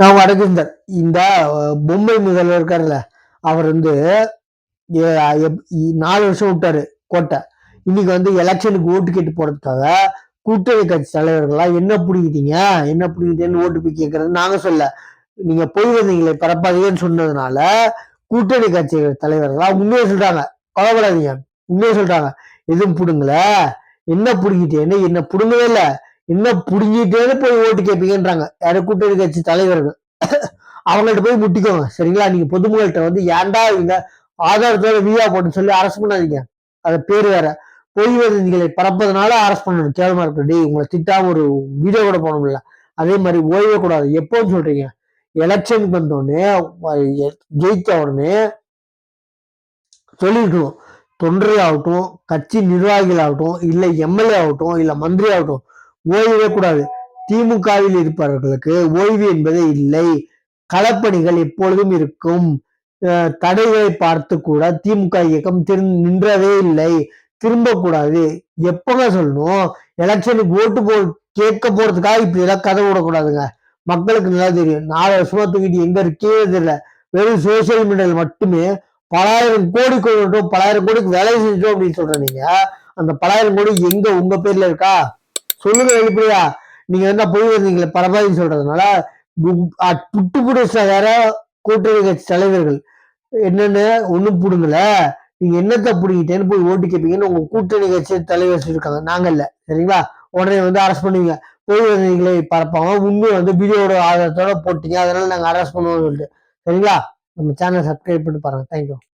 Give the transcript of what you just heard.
நான் அடக்கிருந்தார் இந்த மும்பை பொம்மை முதல்வர் இருக்காருல்ல அவர் வந்து நாலு வருஷம் விட்டாரு கோட்டை. இன்னைக்கு வந்து எலெக்ஷனுக்கு ஓட்டு கேட்டு போறதுக்காக கூட்டணி கட்சி தலைவர்களா என்ன பிடிக்கிட்டீங்க என்ன பிடிக்கிட்டேன்னு ஓட்டு போய் கேட்கறது நாங்க சொல்ல. நீங்க போய் வந்தீங்களே பரப்பாதீங்கன்னு சொன்னதுனால கூட்டணி கட்சி தலைவர்களா உண்மையை சொல்றாங்க. கவலைப்படாதீங்க உண்மையை சொல்றாங்க. எதுவும் பிடுங்கல என்ன பிடிக்கிட்டேன்னு என்ன பிடுங்கவே இல்லை. இன்னும் புடிஞ்சிட்டேன்னு போய் ஓட்டு கேட்பீங்கன்றாங்க யாரு கூட்டணி கட்சி தலைவர்கள். அவங்கள்ட்ட போய் முட்டிக்கோங்க. சரிங்களா? நீங்க பொதுமக்கள்கிட்ட வந்து ஏன்டா இந்த ஆதாரத்தோட வீடியோ போட்டுன்னு சொல்லி அரசு பண்ணாதீங்க. அது பேர் வேற. பொய் வதந்திகளை பரப்பதுனால அரசு பண்ணணும். கேவலமா இருக்கு டேய் உங்களை திட்டாம ஒரு வீடியோ கூட போனோம்ல அதே மாதிரி ஓய்வே கூடாது. எப்போன்னு சொல்றீங்க. எலெக்ஷனுக்கு வந்தோடனே ஜெயித்த உடனே சொல்லிருக்கணும் தொண்டரை ஆகட்டும் கட்சி நிர்வாகிகள் ஆகட்டும் இல்லை எம்எல்ஏ ஆகட்டும் இல்லை மந்திரி ஆகட்டும் ஓய்வே கூடாது. திமுகவில் இருப்பவர்களுக்கு ஓய்வு என்பதே இல்லை. களப்பணிகள் எப்பொழுதும் இருக்கும். அஹ் தடைகளை பார்த்து கூட திமுக இயக்கம் திரு நின்றதே இல்லை. திரும்ப கூடாது. எப்பங்க சொல்லணும்? எலெக்ஷனுக்கு ஓட்டு போ கேட்க போறதுக்காக இப்படி எல்லாம் கதை விடக்கூடாதுங்க மக்களுக்கு நல்லா தெரியும். நாலு வருஷமா தூக்கிட்டு எங்க இருக்கே தெரியல. வெறும் சோசியல் மீடியாவில் மட்டுமே பலாயிரம் கோடி கொண்டோம் பலாயிரம் கோடிக்கு வேலை செஞ்சோம் அப்படின்னு சொல்ற நீங்க அந்த பலாயிரம் கோடி எங்க உங்க பேர்ல இருக்கா? சொல்லுங்க வெளிப்படையா நீங்க என்ன போய் வந்தீங்களே பரவாயில்லைன்னு சொல்றதுனால புட்டு புடிச்ச வேற கூட்டணி கட்சி தலைவர்கள் என்னன்னு ஒண்ணும் புடுங்கல. நீங்க என்னத்த புடிங்கிட்டேன்னு போய் ஓட்டு கேட்பீங்கன்னு உங்க கூட்டணி கட்சி தலைவர் சொல்லியிருக்காங்க நாங்க இல்ல சரிங்களா? உடனே வந்து அரெஸ்ட் பண்ணுவீங்க. போய் வந்தீங்களே பரப்பாங்க உண்மை வந்து பிஜேபியோட ஆதாரத்தோட போட்டீங்க. அதனால நாங்க அரெஸ்ட் பண்ணுவோம்னு சொல்லிட்டு சரிங்களா? நம்ம சேனல் சப்ஸ்கிரைப் பண்ணி பாருங்க. தேங்க்யூ